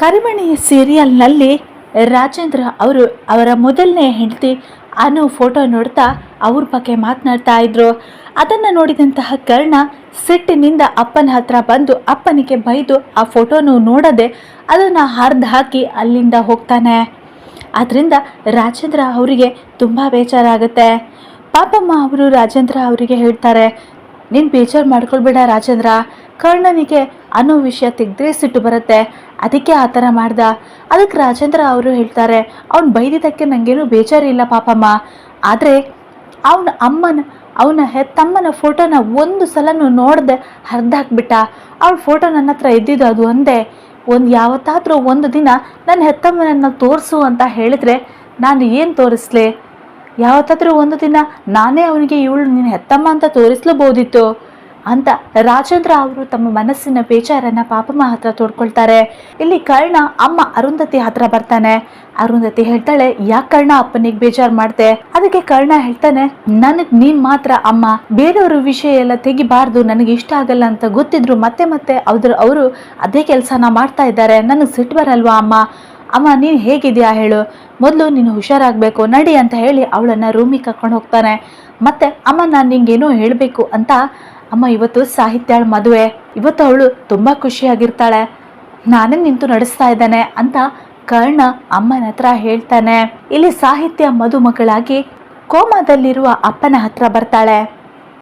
ಕರಿಮಣಿ ಸೀರಿಯಲ್ನಲ್ಲಿ ರಾಜೇಂದ್ರ ಅವರು ಅವರ ಮೊದಲನೇ ಹೆಂಡತಿ ಅನು ಫೋಟೋ ನೋಡ್ತಾ ಅವ್ರ ಬಗ್ಗೆ ಮಾತನಾಡ್ತಾ ಇದ್ರು. ಅದನ್ನು ನೋಡಿದಂತಹ ಕರ್ಣ ಸಿಟ್ಟಿನಿಂದ ಅಪ್ಪನ ಹತ್ರ ಬಂದು ಅಪ್ಪನಿಗೆ ಬೈದು ಆ ಫೋಟೋನು ನೋಡದೆ ಅದನ್ನು ಹರಿದು ಹಾಕಿ ಅಲ್ಲಿಂದ ಹೋಗ್ತಾನೆ. ಅದರಿಂದ ರಾಜೇಂದ್ರ ಅವರಿಗೆ ತುಂಬ ಬೇಜಾರಾಗುತ್ತೆ. ಪಾಪಮ್ಮ ಅವರು ರಾಜೇಂದ್ರ ಅವರಿಗೆ ಹೇಳ್ತಾರೆ ನೀನು ಬೇಜಾರು ಮಾಡ್ಕೊಳ್ಬೇಡ ರಾಜೇಂದ್ರ. ಕರ್ಣನಿಗೆ ಅನ್ನೋ ವಿಷಯ ತೆಗೆದ್ರೆ ಸಿಟ್ಟು ಬರುತ್ತೆ. ಅದಕ್ಕೆ ಆ ಥರ ಮಾಡ್ದ. ಅದಕ್ಕೆ ರಾಜೇಂದ್ರ ಅವರು ಹೇಳ್ತಾರೆ, ಅವ್ನು ಬೈದಿದ್ದಕ್ಕೆ ನನಗೇನು ಬೇಜಾರಿಲ್ಲ ಪಾಪಮ್ಮ. ಆದರೆ ಅವನ ಅಮ್ಮನ, ಅವನ ಹೆತ್ತಮ್ಮನ ಫೋಟೋನ ಒಂದು ಸಲನೂ ನೋಡದೆ ಹರಿದಾಕ್ಬಿಟ್ಟ. ಅವಳ ಫೋಟೋ ನನ್ನ ಹತ್ರ ಇದ್ದಿದ್ದು ಅದು ಒಂದೇ. ಒಂದು ಯಾವತ್ತಾದರೂ ಒಂದು ದಿನ ನನ್ನ ಹೆತ್ತಮ್ಮನನ್ನು ತೋರಿಸು ಅಂತ ಹೇಳಿದ್ರೆ ನಾನು ಏನು ತೋರಿಸ್ಲಿ? ಯಾವತ್ತಾದ್ರೂ ಒಂದು ದಿನ ನಾನೇ ಅವನಿಗೆ ಇವಳು ನೀನು ಹೆತ್ತಮ್ಮ ಅಂತ ತೋರಿಸ್ಲಬೋದಿತ್ತು ಅಂತ ರಾಜೇಂದ್ರ ಅವರು ತಮ್ಮ ಮನಸ್ಸಿನ ಬೇಜಾರನ್ನ ಪಾಪಮ್ಮ ಹತ್ರ ತೋಡ್ಕೊಳ್ತಾರೆ. ಇಲ್ಲಿ ಕರ್ಣ ಅಮ್ಮ ಅರುಂಧತಿ ಹತ್ರ ಬರ್ತಾನೆ. ಅರುಂಧತಿ ಹೇಳ್ತಾಳೆ, ಯಾಕೆ ಕರ್ಣ ಅಪ್ಪನಿಗೆ ಬೇಜಾರು ಮಾಡ್ದೆ? ಅದಕ್ಕೆ ಕರ್ಣ ಹೇಳ್ತಾನೆ, ನನಗ್ ನೀನ್ ಮಾತ್ರ ಅಮ್ಮ. ಬೇರೆಯವ್ರ ವಿಷಯ ಎಲ್ಲ ತೆಗಿಬಾರ್ದು. ನನಗೆ ಇಷ್ಟ ಆಗಲ್ಲ ಅಂತ ಗೊತ್ತಿದ್ರು ಮತ್ತೆ ಮತ್ತೆ ಅವ್ರ ಅವರು ಅದೇ ಕೆಲಸನ ಮಾಡ್ತಾ ಇದ್ದಾರೆ. ನನಗೆ ಸಿಟ್ಟು ಬರಲ್ವಾ ಅಮ್ಮ? ಅಮ್ಮ, ನೀನು ಹೇಗಿದ್ಯಾ ಹೇಳು? ಮೊದಲು ನೀನು ಹುಷಾರಾಗಬೇಕು, ನಡಿ ಅಂತ ಹೇಳಿ ಅವಳನ್ನು ರೂಮಿಗೆ ಕರ್ಕೊಂಡು ಹೋಗ್ತಾನೆ. ಮತ್ತೆ, ಅಮ್ಮ, ನಾನು ನಿಂಗೇನೋ ಹೇಳಬೇಕು ಅಂತ, ಅಮ್ಮ, ಇವತ್ತು ಸಾಹಿತ್ಯಾಳ ಮದುವೆ. ಇವತ್ತು ಅವಳು ತುಂಬ ಖುಷಿಯಾಗಿರ್ತಾಳೆ. ನಾನೇ ನಿಂತು ನಡೆಸ್ತಾ ಇದ್ದಾನೆ ಅಂತ ಕರ್ಣ ಅಮ್ಮನ ಹತ್ರ ಹೇಳ್ತಾನೆ. ಇಲ್ಲಿ ಸಾಹಿತ್ಯ ಮದುಮಗಳಾಗಿ ಕೋಮಾದಲ್ಲಿರುವ ಅಪ್ಪನ ಹತ್ರ ಬರ್ತಾಳೆ.